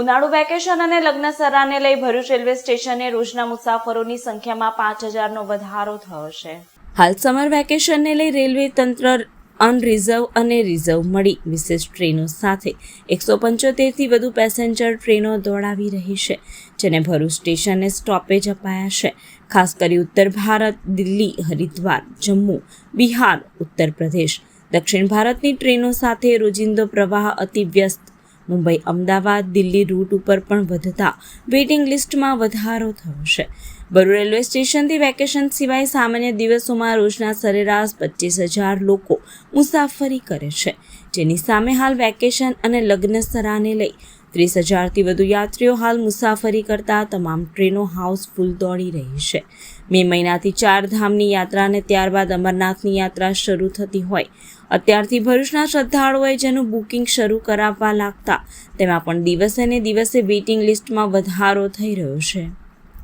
ઉનાળુ વેકેશન અને લગ્ન સરાને લઈ ભરૂચ રેલવે સ્ટેશને રોજના મુસાફરોની સંખ્યામાં પાંચ હજારનો વધારો થયો છે. હાલ સમર વેકેશનને લઈ રેલવે તંત્ર અનરિઝર્વ અને રિઝર્વ મળી. વિશેષ ટ્રેનો સાથે એકસો પંચોતેરથી વધુ પેસેન્જર ટ્રેનો દોડાવી રહી છે, જેને ભરૂચ સ્ટેશને સ્ટોપેજ અપાયા છે. ખાસ કરી ઉત્તર ભારત, દિલ્હી, હરિદ્વાર, જમ્મુ, બિહાર, ઉત્તર પ્રદેશ. દક્ષિણ ભારતની ટ્રેનો સાથે રોજિંદો પ્રવાહ અતિ વ્યસ્ત મુંબઈ, અમદાવાદ, દિલ્હી રૂટ ઉપર પણ વધતા વેઇટિંગ લિસ્ટમાં વધારો થયો છે. ભરૂચ રેલવે સ્ટેશનથી વેકેશન સિવાય સામાન્ય દિવસોમાં રોજના સરેરાશ પચીસ હજાર લોકો મુસાફરી કરે છે. જેની સામે હાલ વેકેશન અને લગ્ન સરાને લઈ ત્રીસ હજારથી વધુ યાત્રીઓ હાલ મુસાફરી કરતા તમામ ટ્રેનો હાઉસફુલ દોડી રહી છે. મે મહિનાથી ચાર ધામની યાત્રા અને ત્યારબાદ અમરનાથની યાત્રા શરૂ થતી હોય. અત્યારથી ભરૂચના શ્રદ્ધાળુઓએ જેનું બુકિંગ શરૂ કરાવવા લાગતા, તેમાં પણ દિવસે ને દિવસે વેઇટિંગ લિસ્ટમાં વધારો થઈ રહ્યો છે.